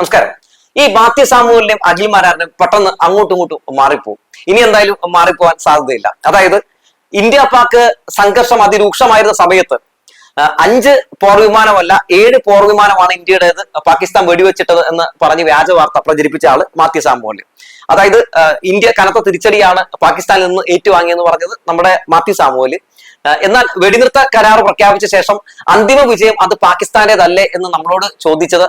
നമസ്കാരം. ഈ ബാത്യ സാമൂഹിന്റെയും അഖിൽ പെട്ടെന്ന് അങ്ങോട്ടും ഇങ്ങോട്ടും മാറിപ്പോവും. ഇനി എന്തായാലും മാറിപ്പോവാൻ സാധ്യതയില്ല. അതായത് ഇന്ത്യ പാക്ക് സംഘർഷം അതിരൂക്ഷമായിരുന്ന സമയത്ത് അഞ്ച് പോർ വിമാനമല്ല ഏഴ് പോർ വിമാനമാണ് ഇന്ത്യയുടേത് പാകിസ്ഥാൻ വെടിവെച്ചിട്ടത് എന്ന് പറഞ്ഞ് വ്യാജ വാർത്ത പ്രചരിപ്പിച്ച ആൾ മാത്യു സാമുവൽ അതായത് ഇന്ത്യ കനത്ത തിരിച്ചടിയാണ് പാകിസ്ഥാനിൽ നിന്ന് ഏറ്റുവാങ്ങിയെന്ന് പറഞ്ഞത് നമ്മുടെ മാത്യു സാമുവൽ ആ, എന്നാൽ വെടിനിർത്ത കരാർ പ്രഖ്യാപിച്ച ശേഷം അന്തിമ വിജയം അത് പാകിസ്ഥാന്റേതല്ലേ എന്ന് നമ്മളോട് ചോദിച്ചത്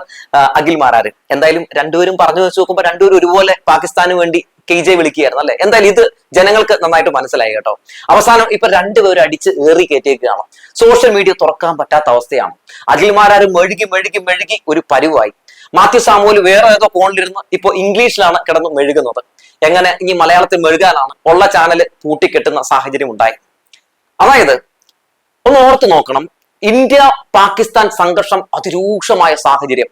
അഖിൽ മാരാര്. എന്തായാലും രണ്ടുപേരും പറഞ്ഞു വെച്ച് നോക്കുമ്പോൾ രണ്ടുപേരും ഒരുപോലെ പാകിസ്ഥാന് വേണ്ടി കെ ജെ വിളിക്കുകയായിരുന്നു അല്ലെ? എന്തായാലും ഇത് ജനങ്ങൾക്ക് നന്നായിട്ട് മനസ്സിലായി കേട്ടോ. അവസാനം ഇപ്പൊ രണ്ടുപേരും അടിച്ച് ഏറി കയറ്റിയേക്കുകയാണ് സോഷ്യൽ മീഡിയ തുറക്കാൻ പറ്റാത്ത അവസ്ഥയാണ്. അഖിൽ മാരാര് മെഴുകി മെഴുകി മെഴുകി ഒരു പരുവായി. മാത്യു സാമുവൽ വേറെ ഏതോ ഫോണിലിരുന്ന് ഇപ്പൊ ഇംഗ്ലീഷിലാണ് കിടന്ന് മെഴുകുന്നത്. എങ്ങനെ ഇനി മലയാളത്തിൽ മെഴുകാനാണ് ഉള്ള ചാനൽ പൂട്ടിക്കെട്ടുന്ന സാഹചര്യം ഉണ്ടായി. അതായത് ഒന്ന് ഓർത്ത് നോക്കണം. ഇന്ത്യ പാകിസ്ഥാൻ സംഘർഷം അതിരൂക്ഷമായ സാഹചര്യം.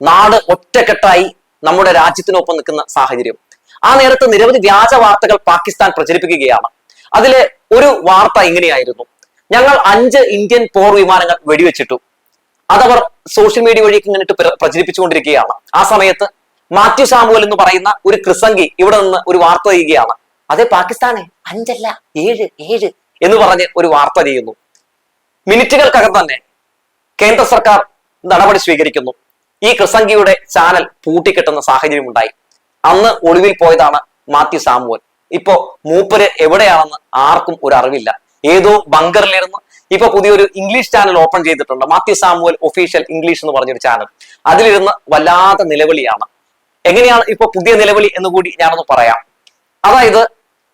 നാട് ഒറ്റക്കെട്ടായി നമ്മുടെ രാജ്യത്തിനൊപ്പം നിൽക്കുന്ന സാഹചര്യം. ആ നേരത്ത് നിരവധി വ്യാജ വാർത്തകൾ പാകിസ്ഥാൻ പ്രചരിപ്പിക്കുകയാണ്. അതിലെ ഒരു വാർത്ത ഇങ്ങനെയായിരുന്നു. ഞങ്ങൾ അഞ്ച് ഇന്ത്യൻ പോർ വിമാനങ്ങൾ വെടിവെച്ചിട്ടു. അതവർ സോഷ്യൽ മീഡിയ വഴി ഇങ്ങനെ പ്രചരിപ്പിച്ചുകൊണ്ടിരിക്കുകയാണ്. ആ സമയത്ത് മാത്യു സാമുവൽ എന്ന് പറയുന്ന ഒരു ക്രിസംഗി ഇവിടെ നിന്ന് ഒരു വാർത്ത ചെയ്യുകയാണ് അതെ പാകിസ്ഥാനെ അഞ്ചല്ല ഏഴ് ഏഴ്. എന്ന് പറഞ്ഞ് ഒരു വാർത്ത ചെയ്യുന്നു. മിനിറ്റുകൾക്കകം തന്നെ കേന്ദ്ര സർക്കാർ നടപടി സ്വീകരിക്കുന്നു. ഈ ക്രിസംഗിയുടെ ചാനൽ പൂട്ടിക്കെട്ടുന്ന സാഹചര്യം ഉണ്ടായി അന്ന് ഒളിവിൽ പോയതാണ് മാത്യു സാമുവൽ. ഇപ്പോ മൂപ്പര് എവിടെയാണെന്ന് ആർക്കും ഒരു അറിവില്ല. ഏതോ ബങ്കറിലിരുന്ന് ഇപ്പൊ പുതിയൊരു ഇംഗ്ലീഷ് ചാനൽ ഓപ്പൺ ചെയ്തിട്ടുണ്ട്. മാത്യു സാമുവൽ ഒഫീഷ്യൽ ഇംഗ്ലീഷ് എന്ന് പറഞ്ഞൊരു ചാനൽ അതിലിരുന്ന് വല്ലാത്ത നിലവിളിയാണ്. എങ്ങനെയാണ് ഇപ്പൊ പുതിയ നിലവിളി എന്ന് കൂടി ഞാനൊന്ന് പറയാം. അതായത്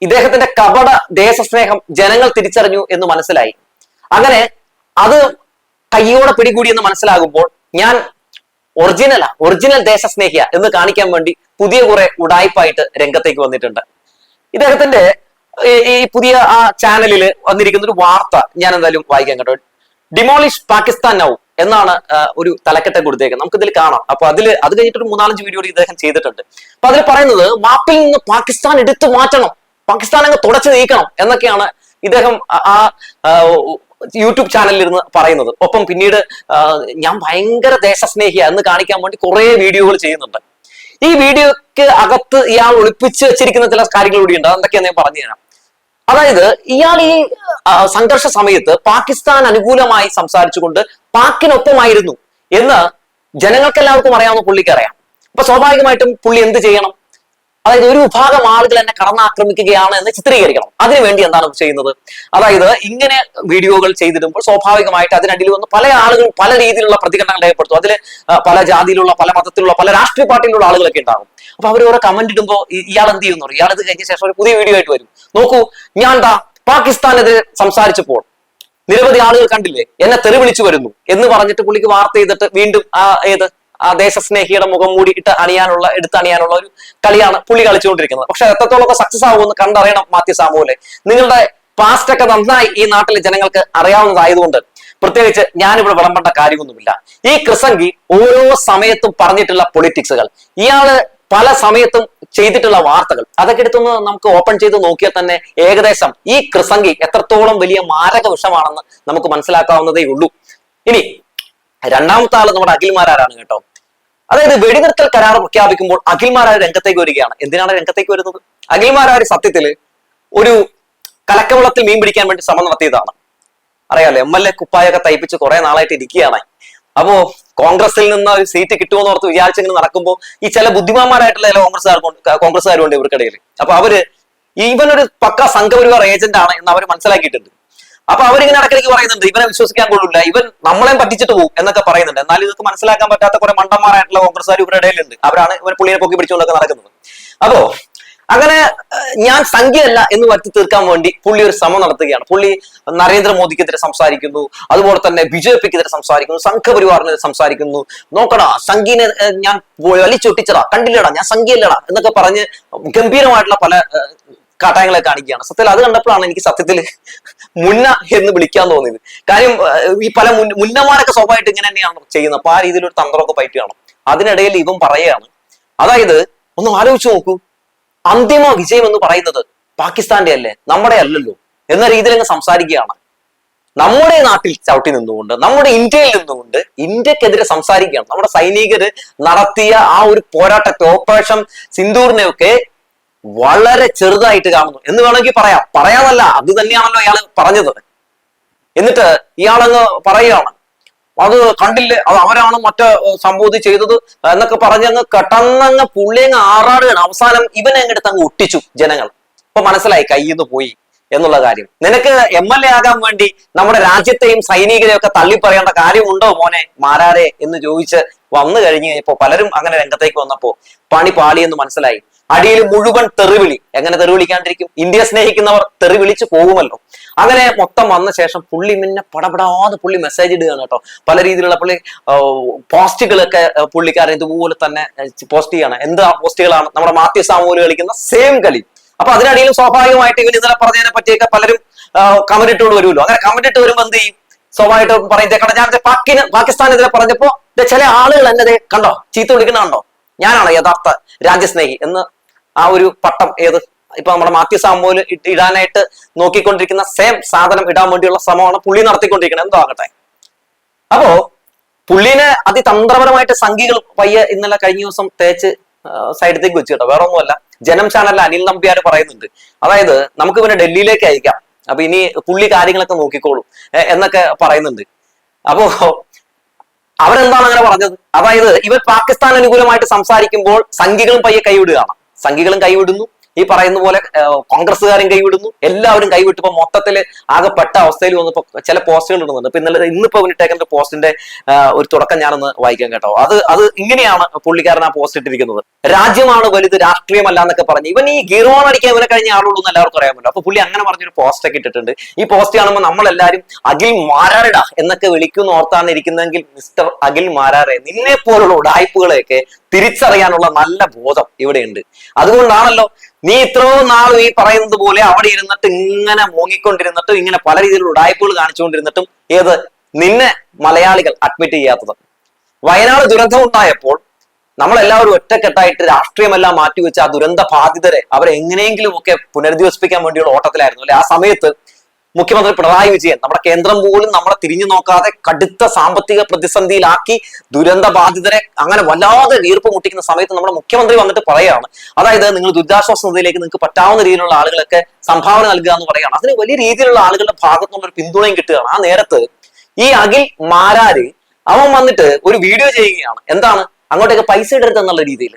ഇദ്ദേഹത്തിന്റെ കപട ദേശസ്നേഹം ജനങ്ങൾ തിരിച്ചറിഞ്ഞു എന്ന് മനസ്സിലായി. അങ്ങനെ അത് കയ്യോടെ പിടികൂടി എന്ന് മനസ്സിലാകുമ്പോൾ ഞാൻ ഒറിജിനലാ ഒറിജിനൽ ദേശസ്നേഹിയ എന്ന് കാണിക്കാൻ വേണ്ടി പുതിയ കുറെ ഉടായ്പായിട്ട് രംഗത്തേക്ക് വന്നിട്ടുണ്ട്. ഇദ്ദേഹത്തിന്റെ ഈ- പുതിയ ആ ചാനലിൽ വന്നിരിക്കുന്ന ഒരു വാർത്ത ഞാൻ എന്തായാലും വായിക്കാൻ കേട്ടോ. ഡിമോളിഷ് പാകിസ്ഥാൻ നൗ എന്നാണ് ഒരു തലക്കെട്ട് കൊടുത്തേക്കുന്നത്. നമുക്ക് ഇതിൽ കാണാം. അപ്പൊ അതിൽ അത് കഴിഞ്ഞിട്ട് ഒരു മൂന്നാലഞ്ച് വീഡിയോ ഇദ്ദേഹം ചെയ്തിട്ടുണ്ട്. അപ്പൊ അതിൽ പറയുന്നത് മാപ്പിൽ നിന്ന് പാകിസ്ഥാൻ എടുത്തു മാറ്റണം. പാകിസ്ഥാൻ അങ്ങ് തുടച്ചു നീക്കണം എന്നൊക്കെയാണ് ഇദ്ദേഹം ആ- യൂട്യൂബ് ചാനലിൽ ഇരുന്ന് പറയുന്നത്. ഒപ്പം പിന്നീട് ഞാൻ ഭയങ്കര ദേശസ്നേഹിയ എന്ന് കാണിക്കാൻ വേണ്ടി കുറെ വീഡിയോകൾ ചെയ്യുന്നുണ്ട്. ഈ വീഡിയോക്ക് അകത്ത് ഇയാൾ ഒളിപ്പിച്ച് വെച്ചിരിക്കുന്ന ചില കാര്യങ്ങൾ കൂടിയുണ്ട്. അതെന്തൊക്കെയാന്ന് ഞാൻ പറഞ്ഞു തരാം. അതായത് ഇയാൾ ഈ സംഘർഷ സമയത്ത് പാകിസ്ഥാൻ അനുകൂലമായി സംസാരിച്ചുകൊണ്ട് പാക്കിനൊപ്പമായിരുന്നു എന്ന് ജനങ്ങൾക്കെല്ലാവർക്കും അറിയാവുന്ന പുള്ളിക്ക് അറിയാം. അപ്പൊ സ്വാഭാവികമായിട്ടും പുള്ളി എന്ത് ചെയ്യണം? അതായത് ഒരു വിഭാഗം ആളുകൾ എന്നെ കടന്നാക്രമിക്കുകയാണ് എന്ന് ചിത്രീകരിക്കണം. അതിനുവേണ്ടി എന്താണ് ചെയ്യുന്നത്? അതായത് ഇങ്ങനെ വീഡിയോകൾ ചെയ്തിടുമ്പോൾ സ്വാഭാവികമായിട്ട് അതിനടിയിൽ വന്ന് പല ആളുകൾ പല രീതിയിലുള്ള പ്രതികരണങ്ങൾ രേഖപ്പെടുത്തും. അതിൽ പല ജാതിയിലുള്ള പല മതത്തിലുള്ള പല രാഷ്ട്രീയ പാർട്ടിയിലുള്ള ആളുകളൊക്കെ ഉണ്ടാകും. അപ്പൊ അവർ ഓരോ കമന്റ് ഇടുമ്പോൾ ഇയാൾ എന്ത് ചെയ്യുന്നു? ഇയാൾ ഇത് കഴിഞ്ഞ ശേഷം ഒരു പുതിയ വീഡിയോ ആയിട്ട് വരും. നോക്കൂ ഞാൻ എന്താ പാകിസ്ഥാനെതിരെ സംസാരിച്ചപ്പോൾ നിരവധി ആളുകൾ കണ്ടില്ലേ? എന്നെ തെറി വിളിച്ചു വരുന്നു എന്ന് പറഞ്ഞിട്ട് പുള്ളിക്ക് വാർത്ത ചെയ്തിട്ട് വീണ്ടും ഏത്? ആ ദേശസ്നേഹിയുടെ മുഖം മൂടി ഇട്ട് അണിയാനുള്ള എടുത്ത് അണിയാനുള്ള ഒരു കളിയാണ് പുള്ളി കളിച്ചുകൊണ്ടിരിക്കുന്നത്. പക്ഷെ എത്രത്തോളം സക്സസ് ആവുമെന്ന് കണ്ടറിയണം മാത്യു സാമുവിലെ. നിങ്ങളുടെ പാസ്റ്റ് ഒക്കെ നന്നായി ഈ നാട്ടിലെ ജനങ്ങൾക്ക് അറിയാവുന്നതായതുകൊണ്ട് പ്രത്യേകിച്ച് ഞാനിവിടെ വിളമ്പേണ്ട കാര്യമൊന്നുമില്ല. ഈ ക്രിസംഗി ഓരോ സമയത്തും പറഞ്ഞിട്ടുള്ള പൊളിറ്റിക്സുകൾ ഇയാൾ പല സമയത്തും ചെയ്തിട്ടുള്ള വാർത്തകൾ അതൊക്കെ എടുത്തൊന്ന് നമുക്ക് ഓപ്പൺ ചെയ്ത് നോക്കിയാൽ തന്നെ ഏകദേശം ഈ ക്രിസംഗി എത്രത്തോളം വലിയ മാരക വിഷമാണെന്ന് നമുക്ക് മനസ്സിലാക്കാവുന്നതേ ഉള്ളൂ ഇനി രണ്ടാമത്തെ ആൾ നമ്മുടെ അഖിൽമാരാരാണ് കേട്ടോ. അതായത് വെടിനിർത്തൽ കരാർ പ്രഖ്യാപിക്കുമ്പോൾ അഖിൽമാരാർ രംഗത്തേക്ക് വരികയാണ്. എന്തിനാണ് രംഗത്തേക്ക് വരുന്നത്? അഖിൽമാരാർ സത്യത്തിൽ ഒരു കലക്കവളത്തിൽ മീൻ പിടിക്കാൻ വേണ്ടി ശ്രമം നടത്തിയതാണ്. അറിയാലോ എം എൽ എ കുപ്പായൊക്കെ തയ്പ്പിച്ച് കുറെ നാളായിട്ട് ഇരിക്കുകയാണ്. അപ്പോ കോൺഗ്രസിൽ നിന്ന് ഒരു സീറ്റ് കിട്ടുമെന്ന് ഓർത്ത് വിചാരിച്ചിങ്ങനെ നടക്കുമ്പോൾ ഈ ചില ബുദ്ധിമാന്മാരായിട്ടുള്ള ചില കോൺഗ്രസ്സുകാർ കോൺഗ്രസ്സുകാരുണ്ട് ഇവർക്കിടയിൽ അപ്പൊ അവർ ഈവൻ ഒരു പക്ക സംഘപരിവാർ ഏജന്റ് ആണ് എന്ന് അവർ മനസ്സിലാക്കിയിട്ടുണ്ട്. അപ്പൊ അവരിങ്ങനെ ഇടയ്ക്കിടയ്ക്ക് പറയുന്നുണ്ട് ഇവനെ വിശ്വസിക്കാൻ കൊള്ളില്ല ഇവൻ നമ്മളെയും പറ്റിച്ചിട്ട് പോകും എന്നൊക്കെ പറയുന്നുണ്ട്. എന്നാൽ ഇതൊക്കെ മനസ്സിലാക്കാൻ പറ്റാത്ത കുറെ മണ്ടന്മാരായിട്ടുള്ള കോൺഗ്രസ്സുകാർ ഇവരുടെ ഇടയിലുണ്ട്. അവരാണ് ഇവർ പുള്ളിയെ പൊക്കി പിടിച്ചുകൊണ്ടൊക്കെ നടക്കുന്നത്. അപ്പോ അങ്ങനെ ഞാൻ സംഖ്യയല്ല എന്ന് വരുത്തി തീർക്കാൻ വേണ്ടി പുള്ളി ഒരു ശ്രമം നടത്തുകയാണ്. പുള്ളി നരേന്ദ്രമോദിക്കെതിരെ സംസാരിക്കുന്നു അതുപോലെ തന്നെ ബി ജെ പിക്കെതിരെ സംസാരിക്കുന്നു സംഘപരിവാറിനെതിരെ സംസാരിക്കുന്നു. നോക്കടാ സംഖ്യനെ ഞാൻ വലിച്ചൊട്ടിച്ചടാ കണ്ടില്ലടാ ഞാൻ സംഖ്യയല്ലടാ എന്നൊക്കെ പറഞ്ഞ് ഗംഭീരമായിട്ടുള്ള പല കാട്ടായങ്ങളെ കാണിക്കുകയാണ്. സത്യത്തിൽ അത് കണ്ടപ്പോഴാണ് എനിക്ക് സത്യത്തിൽ മുന്ന എന്ന് വിളിക്കാൻ തോന്നിയത്. കാര്യം ഈ പല മുന്ന മുന്നമാരൊക്കെ സ്വഭാവമായിട്ട് ഇങ്ങനെ തന്നെയാണ് ചെയ്യുന്നത്? അപ്പൊ ആ രീതിയിൽ ഒരു തന്ത്രമൊക്കെ പറ്റുകയാണ് അതിനിടയിൽ ഇവൻ പറയുകയാണ്. അതായത് ഒന്ന് ആലോചിച്ച് നോക്കൂ. അന്തിമ വിജയം എന്ന് പറയുന്നത് പാകിസ്ഥാന്റെ അല്ലേ? നമ്മുടെ അല്ലല്ലോ. എന്ന രീതിയിൽ അങ്ങ് സംസാരിക്കുകയാണ്. നമ്മുടെ നാട്ടിൽ ചവിട്ടി നിന്നുകൊണ്ട് നമ്മുടെ ഇന്ത്യയിൽ നിന്നുകൊണ്ട് ഇന്ത്യക്കെതിരെ സംസാരിക്കുകയാണ്. നമ്മുടെ സൈനികർ നടത്തിയ ആ ഒരു പോരാട്ടത്തെ ഓപ്പറേഷൻ സിന്ദൂറിനെയൊക്കെ വളരെ ചെറുതായിട്ട് കാണുന്നു. എന്ന് വേണമെങ്കിൽ പറയാം. പറയാമല്ല അത് തന്നെയാണല്ലോ ഇയാൾ പറഞ്ഞത്. എന്നിട്ട് ഇയാളങ്ങ് പറയുകയാണ്. അത് കണ്ടില്ലേ? അത് അവരാണ് മറ്റേ സംബോധി ചെയ്തത് എന്നൊക്കെ പറഞ്ഞങ്ങ് കെട്ടന്നങ്ങ് പുള്ളി അങ്ങ് ആറാടുകയാണ്. അവസാനം ഇവനെ അങ്ങെടുത്ത് അങ്ങ് ഒട്ടിച്ചു ജനങ്ങൾ. അപ്പൊ മനസ്സിലായി കയ്യിൽ നിന്ന് പോയി എന്നുള്ള കാര്യം. നിനക്ക് എം എൽ എ ആകാൻ വേണ്ടി നമ്മുടെ രാജ്യത്തെയും സൈനികരെയും ഒക്കെ തള്ളി പറയേണ്ട കാര്യമുണ്ടോ മോനെ? മാരാരെ എന്ന് ചോദിച്ച് വന്നു കഴിഞ്ഞ് കഴിഞ്ഞപ്പോ പലരും അങ്ങനെ രംഗത്തേക്ക് വന്നപ്പോ പണി പാളിയെന്ന് മനസ്സിലായി. അടിയിൽ മുഴുവൻ തെറിവിളി. എങ്ങനെ തെറിവിളിക്കാണ്ടിരിക്കും? ഇന്ത്യ സ്നേഹിക്കുന്നവർ തെറിവിളിച്ച് പോകുമല്ലോ. അങ്ങനെ മൊത്തം വന്ന ശേഷം പുള്ളി പിന്നെ പടപടാതെ പുള്ളി മെസ്സേജ് ഇടുകയാണ് കേട്ടോ. പല രീതിയിലുള്ള പുള്ളി പോസ്റ്റുകളൊക്കെ പുള്ളിക്കാരൻ ഇതുപോലെ തന്നെ പോസ്റ്റ് ചെയ്യാണ്. എന്ത് പോസ്റ്റുകളാണ്? നമ്മുടെ മാത്യു സാമൂൽ കളിക്കുന്ന സെയിം കളി. അപ്പൊ അതിനിടയിലും സ്വാഭാവികമായിട്ട് ഇവൻ ഇന്നലെ പറഞ്ഞതിനെ പറ്റിയൊക്കെ പലരും കമന്റ് ഇട്ടുകൊണ്ട് വരുമല്ലോ. അങ്ങനെ കമന്റ് ഇട്ട് വരുമ്പോൾ എന്ത് ചെയ്യും? സ്വാഭാവികമായിട്ട് പറയും "ദേ ഞാൻ പാക്കിന് പാകിസ്ഥാനെതിരെ പറഞ്ഞപ്പോ ചില ആളുകൾ എന്നെ കണ്ടോ ചീത്ത വിളിക്കുന്ന കണ്ടോ? ഞാനാണ് യഥാർത്ഥ രാജ്യസ്നേഹി എന്ന് ആ ഒരു പട്ടം ഏത്? ഇപ്പൊ നമ്മുടെ മാത്യു സാമൂൽ ഇടാനായിട്ട് നോക്കിക്കൊണ്ടിരിക്കുന്ന സെയിം സാധനം ഇടാൻ വേണ്ടിയുള്ള ശ്രമമാണ് പുള്ളി നടത്തിക്കൊണ്ടിരിക്കുന്നത്. എന്തോ ആകട്ടെ. അപ്പോ പുള്ളിനെ അതിതന്ത്രപരമായിട്ട് സംഘികൾ പയ്യെ ഇന്നലെ കഴിഞ്ഞ ദിവസം തേച്ച് സൈഡത്തേക്ക് വെച്ച് കേട്ടോ. വേറെ ഒന്നുമല്ല ജനം ചാനലിൽ അനിൽ നമ്പ്യാർ പറയുന്നുണ്ട്. അതായത് നമുക്ക് പിന്നെ ഡൽഹിയിലേക്ക് അയക്കാം. അപ്പൊ ഇനി പുള്ളി കാര്യങ്ങളൊക്കെ നോക്കിക്കോളും. എന്നൊക്കെ പറയുന്നുണ്ട്. അപ്പോ അവരെന്താണ് അങ്ങനെ പറഞ്ഞത്? അതായത് ഇവർ പാകിസ്ഥാൻ അനുകൂലമായിട്ട് സംസാരിക്കുമ്പോൾ സംഘികളും പയ്യെ കൈവിടുകയാണ്. സംഘികളും കൈവിടുന്നു. ഈ പറയുന്ന പോലെ കോൺഗ്രസ്സുകാരും കൈവിടുന്നു. എല്ലാവരും കൈവിട്ടപ്പോ മൊത്തത്തിൽ ആകെ ആകെപ്പെട്ട അവസ്ഥയിൽ വന്നപ്പോ ചില പോസ്റ്റുകൾ ഇടുന്നുണ്ട്. ഇപ്പൊ ഇന്നലെ ഇന്നിപ്പോ ഒരു പോസ്റ്റിന്റെ ഒരു തുടക്കം ഞാനൊന്ന് വായിക്കാൻ കേട്ടോ. അത് അത് ഇങ്ങനെയാണ് പുള്ളിക്കാരൻ ആ പോസ്റ്റ് ഇട്ടിരിക്കുന്നത്. രാജ്യമാണ് വലുത് രാഷ്ട്രീയമല്ല എന്നൊക്കെ പറഞ്ഞു. ഇവൻ ഈ ഗീർവാൺ അടിക്കാൻ ഇവനെ കഴിഞ്ഞ ആളുള്ളൂ എന്ന് എല്ലാവർക്കും അറിയാമല്ലോ അപ്പൊ പുള്ളി അങ്ങനെ പറഞ്ഞൊരു പോസ്റ്റ് ഒക്കെ ഇട്ടിട്ടുണ്ട്. ഈ പോസ്റ്റ് കാണുമ്പോൾ നമ്മളെല്ലാരും അഖിൽ മാരാരട എന്നൊക്കെ വിളിക്കുന്ന ഓർത്താണ് ഇരിക്കുന്നതെങ്കിൽ മിസ്റ്റർ അഖിൽ മാരാറെ നിന്നെ പോലുള്ള ഉടായ്പകളെയൊക്കെ തിരിച്ചറിയാനുള്ള നല്ല ബോധം ഇവിടെയുണ്ട്. അതുകൊണ്ടാണല്ലോ നീ ഇത്രയോ നാളും ഈ പറയുന്നത് പോലെ അവിടെ ഇരുന്നിട്ട് ഇങ്ങനെ മുങ്ങിക്കൊണ്ടിരുന്നിട്ടും ഇങ്ങനെ പല രീതിയിലുള്ള ഉടായ്പകൾ കാണിച്ചുകൊണ്ടിരുന്നിട്ടും ഏത് നിന്നെ മലയാളികൾ അഡ്മിറ്റ് ചെയ്യാത്തത്. വയനാട് ദുരന്തം ഉണ്ടായപ്പോൾ നമ്മളെല്ലാവരും ഒറ്റക്കെട്ടായിട്ട് രാഷ്ട്രീയമെല്ലാം മാറ്റിവെച്ച് ആ ദുരന്ത ബാധിതരെ അവരെ എങ്ങനെയെങ്കിലും ഒക്കെ പുനരധിവസിപ്പിക്കാൻ വേണ്ടിയുള്ള ഓട്ടത്തിലായിരുന്നു അല്ലെ? ആ സമയത്ത് മുഖ്യമന്ത്രി പിണറായി വിജയൻ നമ്മുടെ കേന്ദ്രം പോലും നമ്മളെ തിരിഞ്ഞു നോക്കാതെ കടുത്ത സാമ്പത്തിക പ്രതിസന്ധിയിലാക്കി ദുരന്ത ബാധിതരെ അങ്ങനെ വല്ലാതെ വീർപ്പ് മുട്ടിക്കുന്ന സമയത്ത് നമ്മുടെ മുഖ്യമന്ത്രി വന്നിട്ട് പറയാണ്. അതായത് നിങ്ങൾ ദുരിതാശ്വാസ നിധിയിലേക്ക് നിങ്ങൾക്ക് പറ്റാവുന്ന രീതിയിലുള്ള ആളുകളൊക്കെ സംഭാവന നൽകുക എന്ന് പറയുകയാണ് അതിന് വലിയ രീതിയിലുള്ള ആളുകളുടെ ഭാഗത്തു നിന്നുള്ള ഒരു പിന്തുണയും കിട്ടുകയാണ്. ആ നേരത്ത് ഈ അഖിൽ മാരാര് അവൻ വന്നിട്ട് ഒരു വീഡിയോ ചെയ്യുകയാണ്. എന്താണ്? അങ്ങോട്ടേക്ക് പൈസ ഇടരുത് എന്നുള്ള രീതിയിൽ.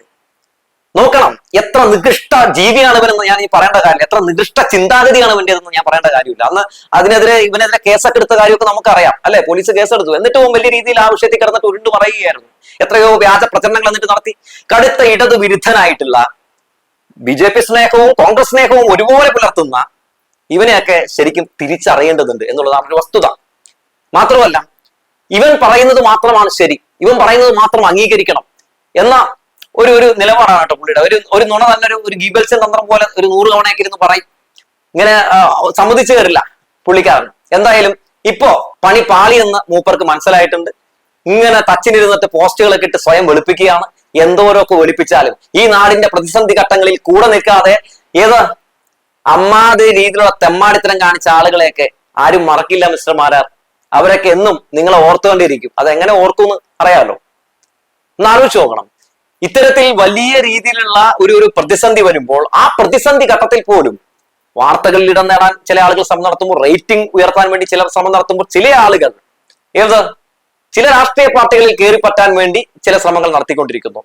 നോക്കണം. എത്ര നികൃഷ്ട ജീവിയാണ് ഇവനെന്ന് ഞാൻ ഈ പറയേണ്ട കാര്യം എത്ര നികൃഷ്ട ചിന്താഗതിയാണ് ഇവന്റേതെന്ന് ഞാൻ പറയേണ്ട കാര്യമില്ല. അന്ന് അതിനെതിരെ ഇവനെതിരെ കേസൊക്കെ എടുത്ത കാര്യമൊക്കെ നമുക്കറിയാം. അല്ലെ? പോലീസ് കേസെടുത്തു. എന്നിട്ടും വലിയ രീതിയിൽ ആ വിഷയത്തിൽ കിടന്നിട്ട് ഉരുണ്ടു പറയുകയായിരുന്നു. എത്രയോ വ്യാജ പ്രചരണങ്ങൾ എന്നിട്ട് നടത്തി. കടുത്ത ഇടതു വിരുദ്ധനായിട്ടുള്ള ബി ജെ പി സ്നേഹവും കോൺഗ്രസ് സ്നേഹവും ഒരുപോലെ പുലർത്തുന്ന ഇവനെയൊക്കെ ശരിക്കും തിരിച്ചറിയേണ്ടതുണ്ട് എന്നുള്ളതാണ് ഒരു വസ്തുത. മാത്രമല്ല ഇവൻ പറയുന്നത് മാത്രമാണ് ശരി. ഇവൻ പറയുന്നത് മാത്രം അംഗീകരിക്കണം. എന്ന ഒരു ഒരു നിലപാടാണ് കേട്ടോ പുള്ളിയുടെ. ഒരു ഒരു നുണ തന്നെ ഒരു ഒരു ഗീബൽസൻ തന്ത്രം പോലെ ഒരു നൂറ് തവണയൊക്കെ ഇരുന്ന് പറയും. ഇങ്ങനെ സമ്മതിച്ചു കയറില്ല പുള്ളിക്കാരൻ എന്തായാലും ഇപ്പോ പണി പാളി എന്ന് മൂപ്പർക്ക് മനസ്സിലായിട്ടുണ്ട്. ഇങ്ങനെ തച്ചിനിരുന്നിട്ട് പോസ്റ്റുകളൊക്കെ ഇട്ട് സ്വയം വെളുപ്പിക്കുകയാണ്. എന്തോരൊക്കെ വെളുപ്പിച്ചാലും. ഈ നാടിന്റെ പ്രതിസന്ധി ഘട്ടങ്ങളിൽ കൂടെ നിൽക്കാതെ ഏത് അമ്മാതി രീതിയിലുള്ള തെമ്മാടിത്തരം കാണിച്ച ആളുകളെയൊക്കെ ആരും മറക്കില്ല മിസ്റ്റർ മാരാർ. അവരൊക്കെ എന്നും നിങ്ങളെ ഓർത്തുകൊണ്ടിരിക്കും. അതെങ്ങനെ ഓർക്കുമെന്ന് അറിയാമല്ലോ. ഒന്ന് ആലോചിച്ച് നോക്കണം. ഇത്തരത്തിൽ വലിയ രീതിയിലുള്ള ഒരു ഒരു പ്രതിസന്ധി വരുമ്പോൾ ആ പ്രതിസന്ധി ഘട്ടത്തിൽ പോലും വാർത്തകളിൽ ഇടം നേടാൻ ചില ആളുകൾ ശ്രമം നടത്തുമ്പോൾ റേറ്റിംഗ് ഉയർത്താൻ വേണ്ടി ചിലർ ശ്രമം നടത്തുമ്പോൾ ചില ആളുകൾ ഏത്? ചില രാഷ്ട്രീയ പാർട്ടികളിൽ കയറി പറ്റാൻ വേണ്ടി ചില ശ്രമങ്ങൾ നടത്തിക്കൊണ്ടിരിക്കുന്നു.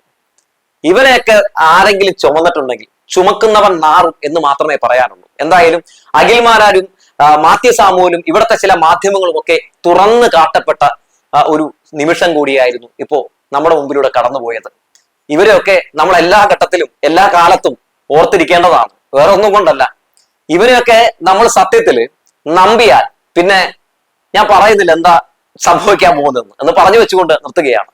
ഇവനെയൊക്കെ ആരെങ്കിലും ചുമന്നിട്ടുണ്ടെങ്കിൽ ചുമക്കുന്നവൻ നാറും എന്ന് മാത്രമേ പറയാനുള്ളൂ. എന്തായാലും അഖിൽമാരാരും മാത്യു സാമുവിലും ഇവിടുത്തെ ചില മാധ്യമങ്ങളും ഒക്കെ തുറന്നു കാട്ടപ്പെട്ട ഒരു നിമിഷം കൂടിയായിരുന്നു ഇപ്പോ നമ്മുടെ മുമ്പിലൂടെ കടന്നുപോയത്. ഇവരെയൊക്കെ നമ്മൾ എല്ലാ ഘട്ടത്തിലും എല്ലാ കാലത്തും ഓർത്തിരിക്കേണ്ടതാണ്. വേറെ ഒന്നും കൊണ്ടല്ല. ഇവരെയൊക്കെ നമ്മൾ സത്യത്തിൽ നമ്പിയാൽ പിന്നെ ഞാൻ പറയുന്നില്ല എന്താ സംഭവിക്കാൻ പോകുന്നതെന്ന് എന്ന് പറഞ്ഞു വെച്ചുകൊണ്ട് നിർത്തുകയാണ്.